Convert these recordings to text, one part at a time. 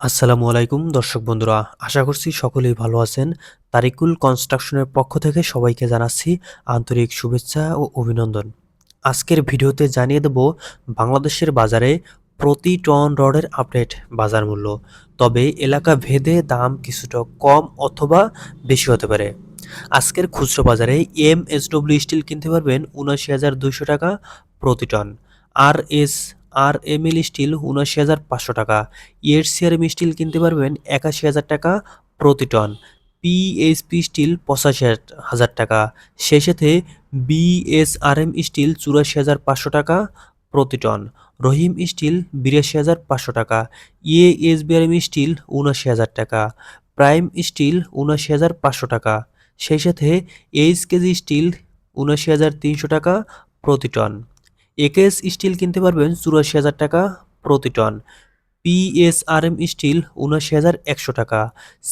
আসসালামু আলাইকুম, দর্শক বন্ধুরা। আশা করছি সকলেই ভালো আছেন। তারিকুল কনস্ট্রাকশনের পক্ষ থেকে সবাইকে জানাচ্ছি আন্তরিক শুভেচ্ছা ও অভিনন্দন। আজকের ভিডিওতে জানিয়ে দেব, বাংলাদেশের বাজারে প্রতি টন রডের আপডেট বাজার মূল্য। তবে এলাকা ভেদে দাম কিছুটা কম অথবা বেশি হতে পারে। আজকের খুচরো বাজারে এম এস ডব্লিউ স্টিল কিনতে পারবেন উনআশি হাজার দুইশো টাকা প্রতি ton. R S R M L steel উনআশি হাজার পাঁচশো টাকা। ইয়েরসিআরএম স্টিল কিনতে পারবেন একাশি হাজার টাকা প্রতি টন। পিএইচপি স্টিল পঁচাশি হাজার টাকা। সেই সাথে বিএসআরএম স্টিল চুরাশি হাজার পাঁচশো টাকা প্রতি টন। রহিম স্টিল বিরাশি হাজার পাঁচশো টাকা। ইএসবিআরএম স্টিল উনআশি হাজার টাকা। প্রাইম স্টিল উনআশি হাজার পাঁচশো টাকা। সেই সাথে এইচ কেজি স্টিল উনআশি হাজার তিনশো টাকা প্রতি টন। একেএস স্টিল কিনতে পারবেন চুরাশি হাজার টাকা প্রতি টন। পিএসআরএম স্টিল উনআশি হাজার একশো টাকা।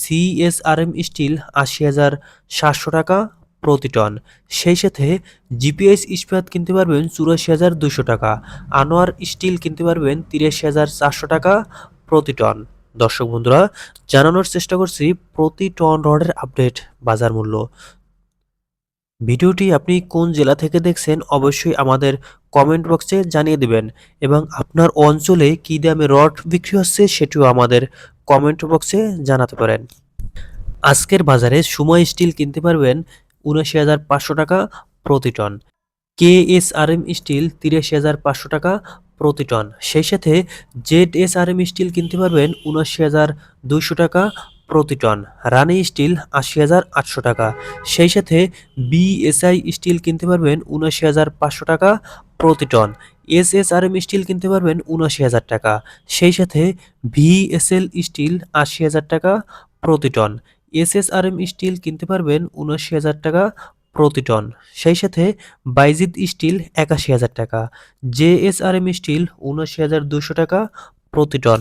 সিএসআরএম স্টিল আশি হাজার সাতশো টাকা প্রতি টন। সেই সাথে জিপিএস ইস্পাত কিনতে পারবেন চুরাশি হাজার দুশো টাকা। আনোয়ার স্টিল কিনতে পারবেন তিরাশি হাজার চারশো টাকা প্রতি টন। দর্শক বন্ধুরা, জানানোর চেষ্টা করছি প্রতি টন রডের আপডেট বাজার মূল্য। ভিডিওটি আপনি কোন জেলা থেকে দেখছেন অবশ্যই আমাদের কমেন্ট বক্সে জানিয়ে দেবেন এবং আপনার অঞ্চলে কী দামে রড বিক্রি হচ্ছে সেটিও আমাদের কমেন্ট বক্সে জানাতে পারেন। আজকের বাজারে সুময় স্টিল কিনতে পারবেন উনআশি হাজার পাঁচশো টাকা প্রতি ton. K S R M steel তিরাশি হাজার পাঁচশো টাকা প্রতি টন। সেই সাথে Z S R M steel কিনতে পারবেন উনআশি হাজার দুইশো টাকা প্রতি টন রানি স্টিল আশি হাজার আটশো টাকা। সেই সাথে বিএসআই স্টিল কিনতে পারবেন উনআশি হাজার পাঁচশো টাকা প্রতি ton S S R M steel কিনতে পারবেন উনআশি হাজার টাকা। সেই সাথে ভিএসএল স্টিল আশি হাজার টাকা প্রতি ton S S R M steel কিনতে পারবেন উনআশি হাজার টাকা প্রতি টন সেই সাথে বাইজিদ স্টিল একাশি হাজার টাকা। J S R M steel উনআশি হাজার দুশো টাকা প্রতি টন